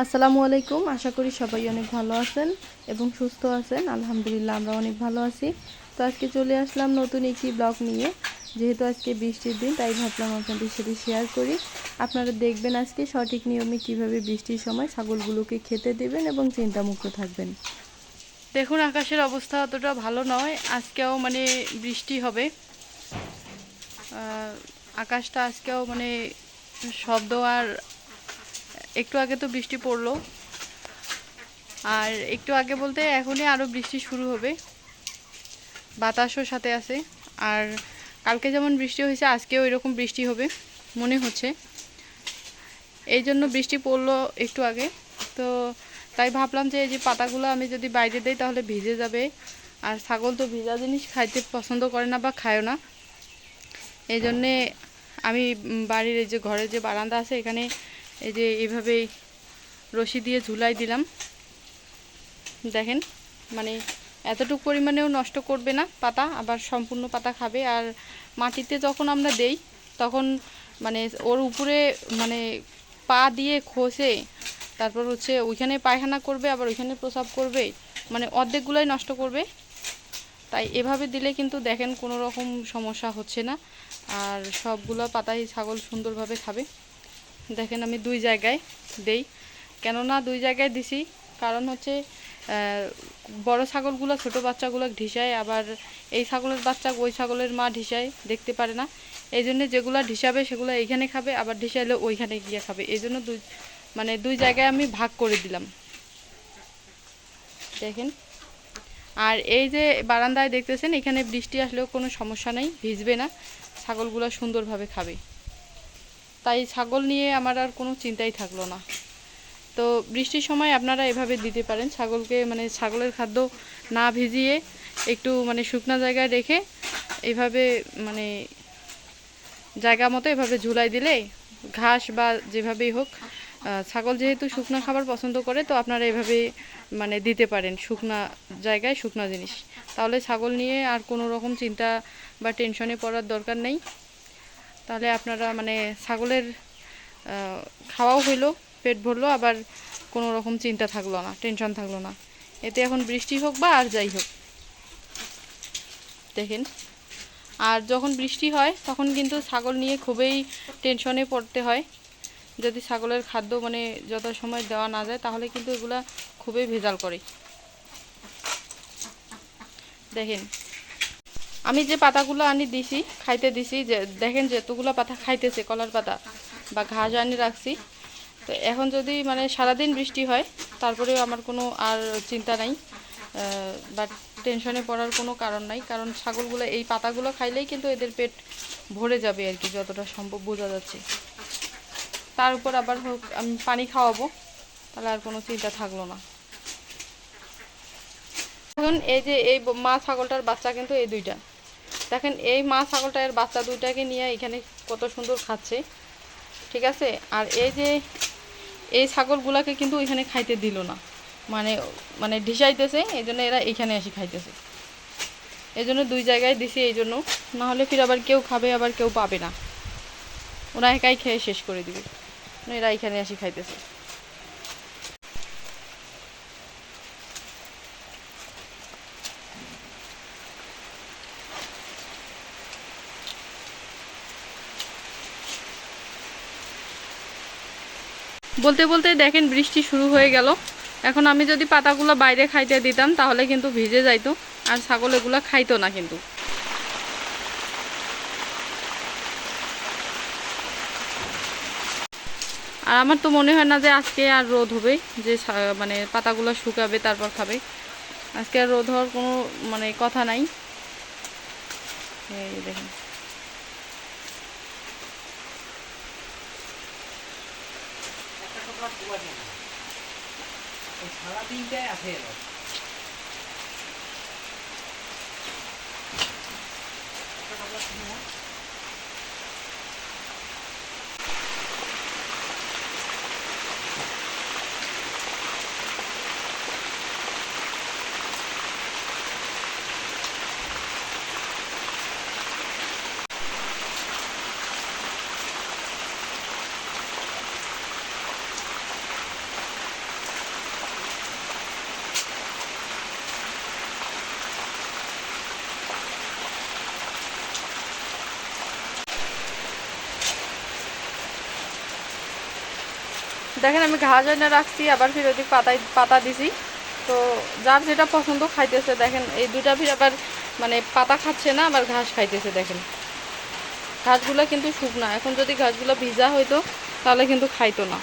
আসসালামু আলাইকুম। আশা করি সবাই অনেক ভালো আছেন এবং সুস্থ আছেন। আলহামদুলিল্লাহ আমরা অনেক ভালো আছি। তো আজকে চলে আসলাম নতুন একটি ব্লগ নিয়ে। যেহেতু আজকে বৃষ্টির দিন, তাই ভাবলাম আপনাদের সাথে শেয়ার করি। আপনারা দেখবেন আজকে সঠিক নিয়মে কীভাবে বৃষ্টির সময় ছাগলগুলোকে খেতে দেবেন এবং চিন্তামুক্ত থাকবেন। দেখুন, আকাশের অবস্থা অতটা ভালো নয়। আজকেও মানে বৃষ্টি হবে। আকাশটা আজকেও মানে শব্দ আর একটু আগে তো বৃষ্টি পড়ল। আর একটু আগে বলতে এখনই আরও বৃষ্টি শুরু হবে। বাতাসও সাথে আছে। আর কালকে যেমন বৃষ্টি হয়েছে, আজকেও এরকম বৃষ্টি হবে, মনে হচ্ছে। এই জন্য বৃষ্টি পড়ল একটু আগে। তো তাই ভাবলাম যে এই যে পাতাগুলো আমি যদি বাইরে দিই তাহলে ভিজে যাবে। আর ছাগল তো ভিজা জিনিস খাইতে পছন্দ করে না বা খায়ও না। এই জন্যে আমি বাড়ির এই যে ঘরের যে বারান্দা আছে, এখানে এই যে এইভাবেই রশি দিয়ে ঝুলাই দিলাম। দেখেন মানে এতটুকু পরিমাণেও নষ্ট করবে না পাতা, আবার সম্পূর্ণ পাতা খাবে। আর মাটিতে যখন আমরা দেই, তখন মানে ওর উপরে মানে পা দিয়ে খসে, তারপর হচ্ছে ওইখানে পায়খানা করবে, আবার ওইখানে প্রসাব করবে মানে অর্ধেকগুলোই নষ্ট করবে। তাই এভাবে দিলে কিন্তু দেখেন কোনো রকম সমস্যা হচ্ছে না। আর সবগুলো পাতাই ছাগল সুন্দরভাবে খাবে। দেখেন আমি দুই জায়গায় দেই। কেননা দুই জায়গায় দিছি, কারণ হচ্ছে বড় ছাগলগুলো, ছোট বাচ্চাগুলো ঢিসায়, আবার এই ছাগলের বাচ্চা ওই ছাগলের মা ঢিসায়, দেখতে পারে না। এই জন্য যেগুলো ঢিসাবে, সেগুলো এইখানে খাবে, আবার ঢিসাইলে ওইখানে গিয়ে খাবে। এই জন্য দুই মানে দুই জায়গায় আমি ভাগ করে দিলাম। দেখেন। আর এই যে বারান্দায় দেখতেছেন, এখানে বৃষ্টি আসলেও কোনো সমস্যা নেই, ভিজবে না। ছাগলগুলো সুন্দরভাবে খাবে। তাই ছাগল নিয়ে আমার আর কোনো চিন্তাই থাকল না। তো বৃষ্টির সময় আপনারা এভাবে দিতে পারেন, ছাগলকে মানে ছাগলের খাদ্য না ভিজিয়ে একটু মানে শুকনো জায়গায় রেখে এভাবে মানে জায়গা মতো এভাবে ঝুলাই দিলে ঘাস বা যেভাবেই হোক ছাগল যেহেতু শুকনো খাবার পছন্দ করে, তো আপনারা এভাবে মানে দিতে পারেন শুকনা জায়গায় শুকনা জিনিস। তাহলে ছাগল নিয়ে আর কোনো রকম চিন্তা বা টেনশনে পড়ার দরকার নেই। তাহলে আপনারা মানে ছাগলের খাওয়াও হইল, পেট ভরলো, আবার কোনো রকম চিন্তা থাকল না, টেনশন থাকল না। এতে এখন বৃষ্টি হোক বা আর যাই হোক। দেখেন, আর যখন বৃষ্টি হয়, তখন কিন্তু ছাগল নিয়ে খুবই টেনশনে পড়তে হয়। যদি ছাগলের খাদ্য মানে যত সময় দেওয়া না যায়, তাহলে কিন্তু এগুলা খুবই ভেজাল করে। দেখেন আমি যে পাতাগুলো আনি দিছি, খাইতে দিছি, যে দেখেন যেতগুলো পাতা খাইতেছে, কলার পাতা বা ঘাস আনি রাখছি। তো এখন যদি মানে সারাদিন বৃষ্টি হয়, তারপরেও আমার কোনো আর চিন্তা নাই বা টেনশনে পড়ার কোনো কারণ নাই, কারণ ছাগলগুলো এই পাতাগুলো খাইলেই কিন্তু এদের পেট ভরে যাবে আর কি, যতটা সম্ভব বোঝা যাচ্ছে। তার উপর আবার হোক, আমি পানি খাওয়াবো, তাহলে আর কোনো চিন্তা থাকল না। এখন এই যে এই মা ছাগলটার বাচ্চা কিন্তু এই দুইটা। দেখেন, এই মা ছাগলটা এর বাচ্চা দুইটাকে নিয়ে এখানে কত সুন্দর খাচ্ছে। ঠিক আছে? আর এই যে এই ছাগলগুলাকে কিন্তু এখানে খাইতে দিল না। মানে মানে ঢিসাইতেছে, এই জন্য এরা এখানে এসে খাইতেছে। এই জন্য দুই জায়গায় দিছি এই জন্য। না হলে ফির আবার কেউ খাবে, আবার কেউ পাবে না। ওরা একাই খেয়ে শেষ করে দিবে। এরা এখানে এসে খাইতেছে। বলতে বলতে দেখেন বৃষ্টি শুরু হয়ে গেল। এখন আমি যদি পাতাগুলো বাইরে খাইতে দিতাম, তাহলে কিন্তু ভিজে যাইতো, আর ছাগল এগুলো খাইতো না কিন্তু। আর আমার তো মনে হয় না যে আজকে আর রোদ হবে, যে মানে পাতাগুলো শুকাবে, তারপর খাবে। আজকে আর রোদ হওয়ার কোনো মানে কথা নাই। দেখেন। সারা দিনটাই আছে এরা। দেখেন আমি ঘাস এনে রাখছি, আবার ফির ওদিক পাতায় পাতা দিছি। তো যার যেটা পছন্দ খাইতেছে, দেখেন এই দুটা ফির আবার মানে পাতা খাচ্ছে না, আবার ঘাস খাইতেছে, দেখেন। ঘাসগুলো কিন্তু শুকনা। এখন যদি ঘাসগুলো ভিজা হইতো, তাহলে কিন্তু খাইতো না।